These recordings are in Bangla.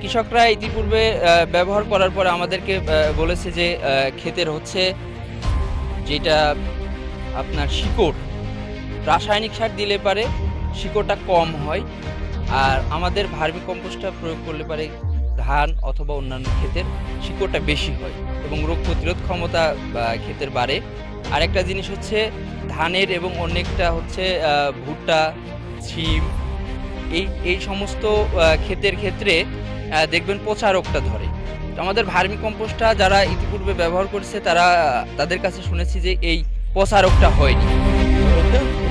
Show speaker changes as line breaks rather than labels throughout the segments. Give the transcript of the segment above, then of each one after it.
কৃষকরা ইতিপূর্বে ব্যবহার করার পরে আমাদেরকে বলেছে যে ক্ষেতের হচ্ছে যেটা আপনার শিকড়, রাসায়নিক সার দিলে পারে শিকড়টা কম হয় আর আমাদের ভার্মি কম্পোস্টটা প্রয়োগ করলে পারে ধান অথবা অন্যান্য ক্ষেতের শিকড়টা বেশি হয় এবং রোগ প্রতিরোধ ক্ষমতা ক্ষেতের বাড়ে। আরেকটা জিনিস হচ্ছে ধানের এবং অনেকটা হচ্ছে ভুট্টা, ছিম, এই এই সমস্ত ক্ষেতের ক্ষেত্রে দেখবেন পচা রোগটা ধরে। আমাদের ভার্মি কম্পোস্টটা যারা ইতিপূর্বে ব্যবহার করেছে তারা তাদের কাছে শুনেছি যে এই পচা রোগটা হয়নি।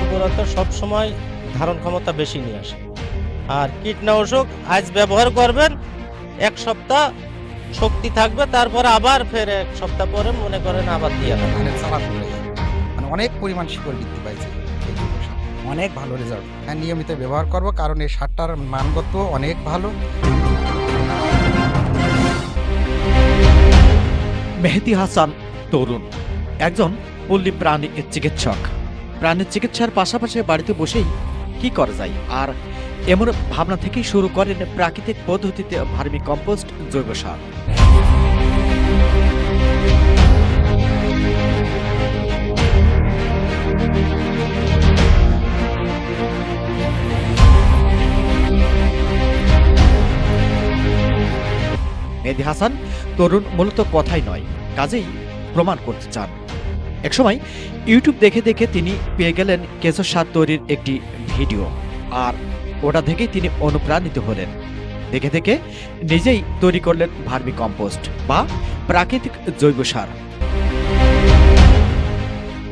উর্বরতা সবসময় ধারণ ক্ষমতা বেশি নিয়ে আসে। আর কীটনাশক আজ ব্যবহার করবেন এক সপ্তাহ শক্তি থাকবে তারপরে আবার ফের এক সপ্তাহ পরে মনে করেন আবার দিয়ে দেবেন।
ধানের চারা মানে অনেক পরিমাণ শিকড় বৃদ্ধি পাইছে। অনেক ভালো রেজাল্ট হ্যাঁ নিয়মিত ব্যবহার করব কারণ এই সারটার মানগত অনেক ভালো।
মেহেদি হাসান, তরুণ। একজন পল্লী প্রাণী চিকিৎসক। প্রাণীর চিকিৎসার পাশাপাশি বাড়িতে বসেই কি করা যায়? আর এমন ভাবনা থেকেই শুরু করেন প্রাকৃতিক পদ্ধতিতে ভার্মি কম্পোস্ট জৈব সার। মেহেদি হাসান, তরুণ মূলত কথাই নয়, কাজেই প্রমাণ করতে চান। একসময় ইউটিউব দেখে দেখে তিনি পেয়ে গেলেন কেঁচো সার তৈরির একটি ভিডিও, আর ওটা দেখেই তিনি অনুপ্রাণিত হলেন। দেখে দেখে নিজেই তৈরি করলেন ভার্মি কম্পোস্ট বা প্রাকৃতিক জৈব সার।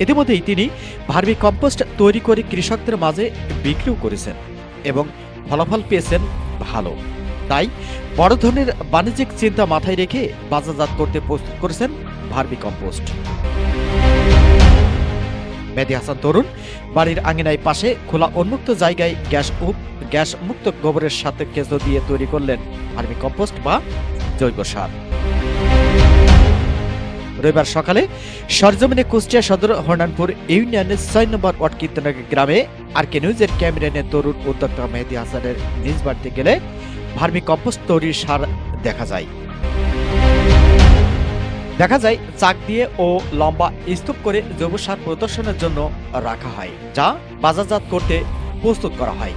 ইতিমধ্যেই তিনি ভার্মি কম্পোস্ট তৈরি করে কৃষকদের মাঝে বিক্রিও করেছেন এবং ফলাফল পেয়েছেন ভালো। তাই বড় ধরনের বাণিজ্যিক চিন্তা মাথায় রেখে বাজারজাত করতে প্রস্তুত করেছেন ভার্মি কম্পোস্ট। মেহেদি হাসান তরুণ, বাড়ির আঙিনায় পাশে খোলা উন্মুক্ত জায়গায় গ্যাস গ্যাস মুক্ত গোবরের সাথে কেঁচো দিয়ে তৈরি করলেন ভার্মি কম্পোস্ট বা জৈব সার। রবিবার সকালে সরজমিনে কুষ্টিয়া সদর হরনানপুর ইউনিয়নের ছয় নম্বর ওয়ার্ড কীর্তনগর গ্রামে আর কে নিউজের ক্যামেরানে তরুণ উদ্যোক্তা মেহেদি হাসানের নিজ বাড়িতে গেলে ভার্মি কম্পোস্ট তৈরির সার দেখা যায়। দেখা যায় চাক দিয়ে ও লম্বা স্তূপ করে জৈব সার প্রদর্শনের জন্য রাখা হয়, যা বাজারজাত করতে প্রস্তুত করা হয়।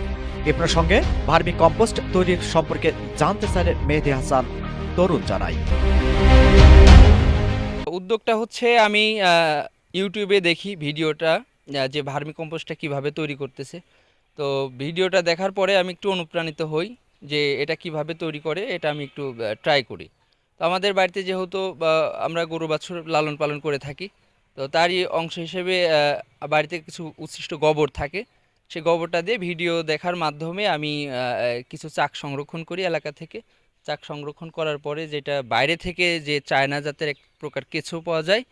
এ প্রসঙ্গে ভার্মি কম্পোস্ট তৈরির সম্পর্কে জানতে চাইলে মেহেদি হাসান তরুণ জানায়।
উদ্যোগটা হচ্ছে আমি ইউটিউবে দেখি ভিডিওটা যে ভার্মি কম্পোস্টটা কীভাবে তৈরি করতেছে। তো ভিডিওটা দেখার পরে আমি একটু অনুপ্রাণিত হই। যে এটা কীভাবে তৈরি করে, এটা আমি একটু ট্রাই করি। তো আমাদের বাড়িতে যেহেতু আমরা গরু বাছুর লালন পালন করে থাকি, তো তারই অংশ হিসেবে বাড়িতে কিছু উচ্ছিষ্ট গোবর থাকে। সেই গোবরটা দিয়ে ভিডিও দেখার মাধ্যমে আমি কিছু চাক সংরক্ষণ করি এলাকা থেকে। চাক সংরক্ষণ করার পরে যেটা বাইরে থেকে যে চায়না জাতের এক প্রকার কেঁচো পাওয়া যায়,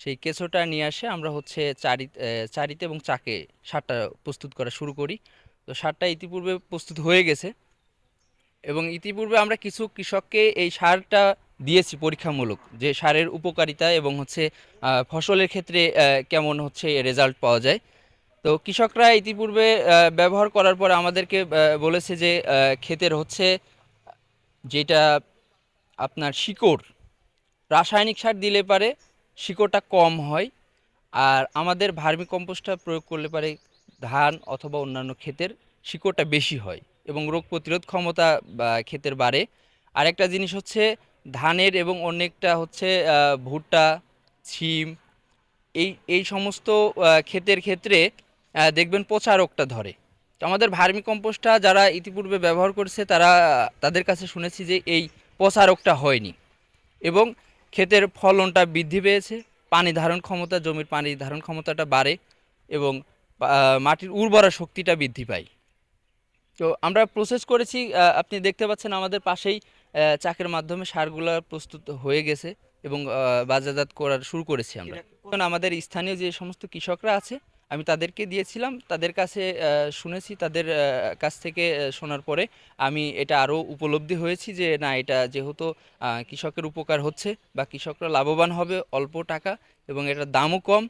সেই কেঁচোটা নিয়ে আসে আমরা হচ্ছে চারি চারিতে এবং চাকে সারটা প্রস্তুত করা শুরু করি। তো সারটা ইতিপূর্বে প্রস্তুত হয়ে গেছে। এবং ইতিপূর্বে আমরা কিছু কৃষককে এই সারটা দিয়েছি পরীক্ষামূলক, যে সারের উপকারিতা এবং হচ্ছে ফসলের ক্ষেত্রে কেমন হচ্ছে রেজাল্ট পাওয়া যায়। তো কৃষকরা ইতিপূর্বে ব্যবহার করার পর আমাদেরকে বলেছে যে ক্ষেতের হচ্ছে, যেটা আপনার শিকড়, রাসায়নিক সার দিলে পারে শিকড়টা কম হয়, আর আমাদের ভার্মি কম্পোস্টটা প্রয়োগ করলে পারে ধান অথবা অন্যান্য ক্ষেতের শিকড়টা বেশি হয়। এবং রোগ প্রতিরোধ ক্ষমতা ক্ষেতের বাড়ে। আরেকটা জিনিস হচ্ছে ধানের এবং অনেকটা হচ্ছে ভুট্টা, ছিম, এই এই সমস্ত ক্ষেতের ক্ষেত্রে দেখবেন পচা রোগটা ধরে। তো আমাদের ভার্মি কম্পোস্টটা যারা ইতিপূর্বে ব্যবহার করেছে, তারা, তাদের কাছে শুনেছি যে এই পচা রোগটা হয়নি। এবং ক্ষেতের ফলনটা বৃদ্ধি পেয়েছে, পানি ধারণ ক্ষমতা, জমির পানি ধারণ ক্ষমতাটা বাড়ে এবং মাটির উর্বরা শক্তিটা বৃদ্ধি পায়। তো আমরা প্রসেস করেছি আপনি দেখতে পাচ্ছেন আমাদের পাশেই চাকের মাধ্যমে সারগুলো প্রস্তুত হয়ে গেছে এবং বাজারজাত করার শুরু করেছি আমরা। এখন আমাদের স্থানীয় যে সমস্ত কৃষকরা আছে আমি তাদেরকে দিয়েছিলাম তাদের কাছে শুনেছি তাদের কাছ থেকে শোনার পরে আমি এটা আরও উপলব্ধি হয়েছি যে না এটা যেহেতু কৃষকের উপকার হচ্ছে বা কৃষকরা লাভবান হবে অল্প টাকা এবং এটার দামও কম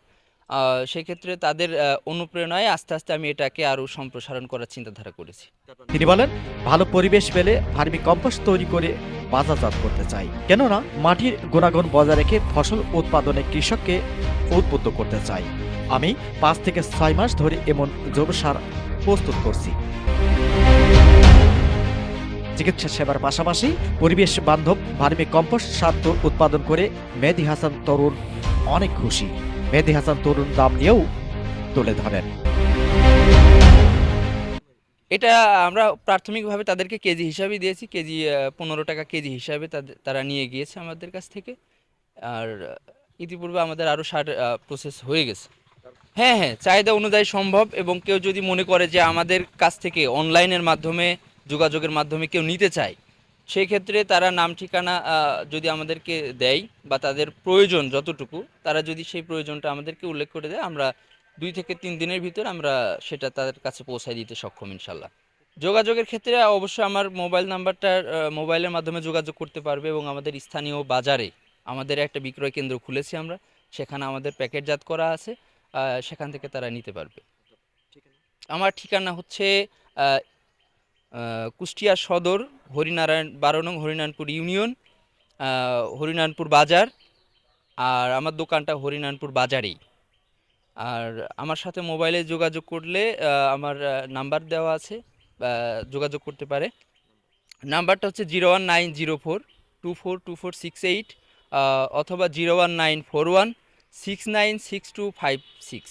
সেক্ষেত্রে তাদের অনুপ্রেরণায় আস্তে আস্তে আমি এটাকে আরও সম্প্রসারণ করার চিন্তাধারা করেছি।
তিনি বলেন, ভালো পরিবেশ পেলে ভার্মি কম্পোস্ট তৈরি করে বাজারজাত করতে চাই। কেননা, মাটির গুণাগুণ বজায় রেখে ফসল উৎপাদনে কৃষককে উদ্বুদ্ধ করতে চাই। আমি পাঁচ থেকে ছয় মাস ধরে এমন জৈব সার প্রস্তুত করছি। চিকিৎসা সেবার পাশাপাশি পরিবেশ বান্ধব ভার্মি কম্পোস্ট সার উৎপাদন করে মেহেদি হাসান তরুণ অনেক খুশি। মেহেদি হাসান তরুণ দাম নিয়েও তুলে ধরেন।
এটা আমরা প্রাথমিকভাবে তাদেরকে কেজি হিসাবে দিয়েছি। কেজি পনেরো টাকা কেজি হিসাবে তারা নিয়ে গিয়েছে আমাদের কাছ থেকে। আর ইতিপূর্বে আমাদের আরও সার প্রসেস হয়ে গেছে। হ্যাঁ হ্যাঁ চাহিদা অনুযায়ী সম্ভব এবং কেউ যদি মনে করে যে আমাদের কাছ থেকে অনলাইনের মাধ্যমে, যোগাযোগের মাধ্যমে কেউ নিতে চায় সেই ক্ষেত্রে তারা নাম ঠিকানা যদি আমাদেরকে দেয় বা তাদের প্রয়োজন যতটুকু, তারা যদি সেই প্রয়োজনটা আমাদেরকে উল্লেখ করে দেয়, আমরা দুই থেকে তিন দিনের ভিতর আমরা সেটা তাদের কাছে পৌঁছায় দিতে সক্ষম, ইনশাল্লাহ। যোগাযোগের ক্ষেত্রে অবশ্যই আমার মোবাইল নাম্বারটা মোবাইলের মাধ্যমে যোগাযোগ করতে পারবে এবং আমাদের স্থানীয় বাজারে আমাদের একটা বিক্রয় কেন্দ্র খুলেছি আমরা, সেখানে আমাদের প্যাকেটজাত করা আছে সেখান থেকে তারা নিতে পারবে। আমার ঠিকানা হচ্ছে কুষ্টিয়া সদর হরিনারায়ণ বারো নং হরিনারায়ণপুর ইউনিয়ন হরিনারায়ণপুর বাজার আর আমার দোকানটা হরিনারায়ণপুর বাজারেই। আর আমার সাথে মোবাইলে যোগাযোগ করলে আমার নাম্বার দেওয়া আছে যোগাযোগ করতে পারে। নাম্বারটা হচ্ছে zero one nine zero four two four two four six eight অথবা zero one nine four one six nine six two five six.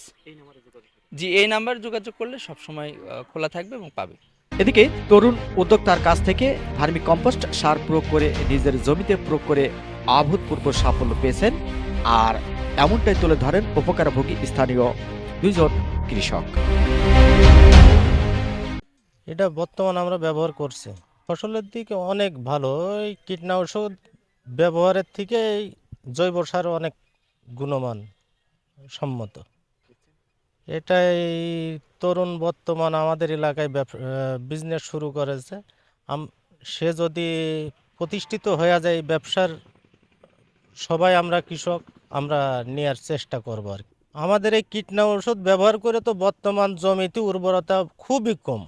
জি এই নাম্বার যোগাযোগ করলে সবসময় খোলা থাকবে এবং পাবে।
এদিকে তরুণ উদ্যোক্তার কাছ থেকে ভার্মি কম্পোস্ট সার প্রয়োগ করে নিজের জমিতে প্রয়োগ করে অভূতপূর্ব সাফল্য পেয়েছেন আর এমনটাই তুলে ধরেন উপকারভোগী স্থানীয় দুইজন কৃষক।
এটা বর্তমান আমরা ব্যবহার করছি। ফসলের দিকে অনেক ভালো, এই কীটনাশক ব্যবহারের থেকে জৈব সার অনেক গুণমান, সম্মত। এটাই তরুণ বর্তমান আমাদের এলাকায় বিজনেস শুরু করেছে সে যদি প্রতিষ্ঠিত হয়ে যায় ব্যবসার, সবাই আমরা কৃষক, আমরা নেওয়ার চেষ্টা করব আর। আমাদের এই কীটনাশক ব্যবহার করে তো বর্তমান জমিতে উর্বরতা খুবই কম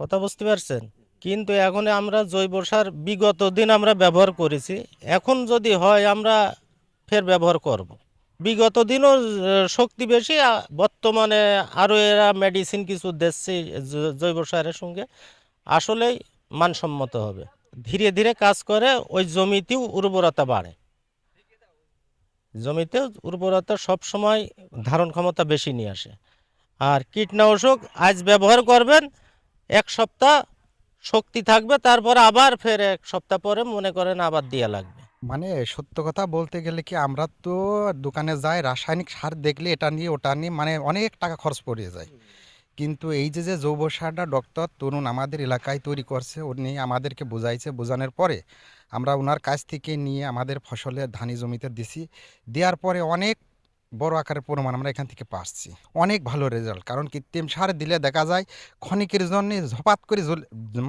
কথা বুঝতে পারছেন কিন্তু এখন আমরা জৈব সার বিগত দিন আমরা ব্যবহার করেছি এখন যদি হয় আমরা ফের ব্যবহার করব। বিগত দিনও শক্তি বেশি বর্তমানে আরও এরা মেডিসিন কিছু দিচ্ছে জৈব সারের সঙ্গে। আসলেই মানসম্মত হবে। ধীরে ধীরে কাজ করে, ওই জমিতেও উর্বরতা বাড়ে। জমিতে উর্বরতা সব সময় ধারণ ক্ষমতা বেশি নিয়ে আসে। আর কীটনাশক আজ ব্যবহার করবেন, এক সপ্তাহ শক্তি থাকবে, তারপর আবার ফের এক সপ্তাহ পরে মনে করেন আবার দেওয়া লাগবে।
মানে সত্য কথা বলতে গেলে কি আমরা তো দোকানে যাই, রাসায়নিক সার দেখলে এটা নিয়ে, ওটা নিয়ে মানে অনেক টাকা খরচ পড়ে যায়। কিন্তু এই যে যে জৈব সারটা ডক্টর তরুণ আমাদের এলাকায় তৈরি করছে, উনি আমাদেরকে বোঝাইছে, বোঝানোর পরে আমরা ওনার কাছ থেকে নিয়ে আমাদের ফসলের ধানি জমিতে দিছি। দেওয়ার পরে অনেক বড় আকারের পরিমাণ আমরা এখান থেকে পাচ্ছি। অনেক ভালো রেজাল্ট কারণ কৃত্রিম সার দিলে দেখা যায় ক্ষণিকের জন্য ঝপাত করে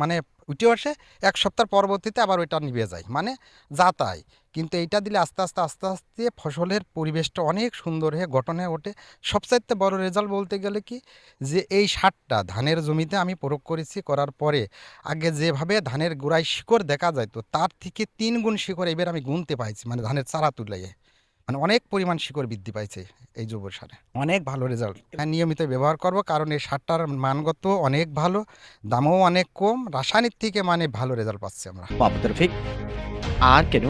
মানে উঠে আসে, এক সপ্তাহ পরবর্তীতে আবার ওইটা নিভে যায় মানে যাতায় কিন্তু এইটা দিলে আস্তে আস্তে আস্তে আস্তে ফসলের পরিবেশটা অনেক সুন্দর হয়ে গঠনে ওঠে। সবচাইতে বড় রেজাল্ট বলতে গেলে কি যে এই সারটা ধানের জমিতে আমি প্রয়োগ করেছি করার পরে আগে যেভাবে ধানের গোড়ায় শিকড় দেখা যায় তো তার থেকে তিন গুণ শিকড় এবার আমি গুনতে পাইছি মানে ধানের চারা তুলে। মানে অনেক পরিমাণ শিকড় বৃদ্ধি পাইছে এই জৈব সারে। অনেক ভালো রেজাল্ট হ্যাঁ নিয়মিত ব্যবহার করব কারণ এই সারটার মানগত অনেক ভালো দামও অনেক কম রাসায়নিক থেকে মানে ভালো রেজাল্ট পাচ্ছি আমরা।
আর কেন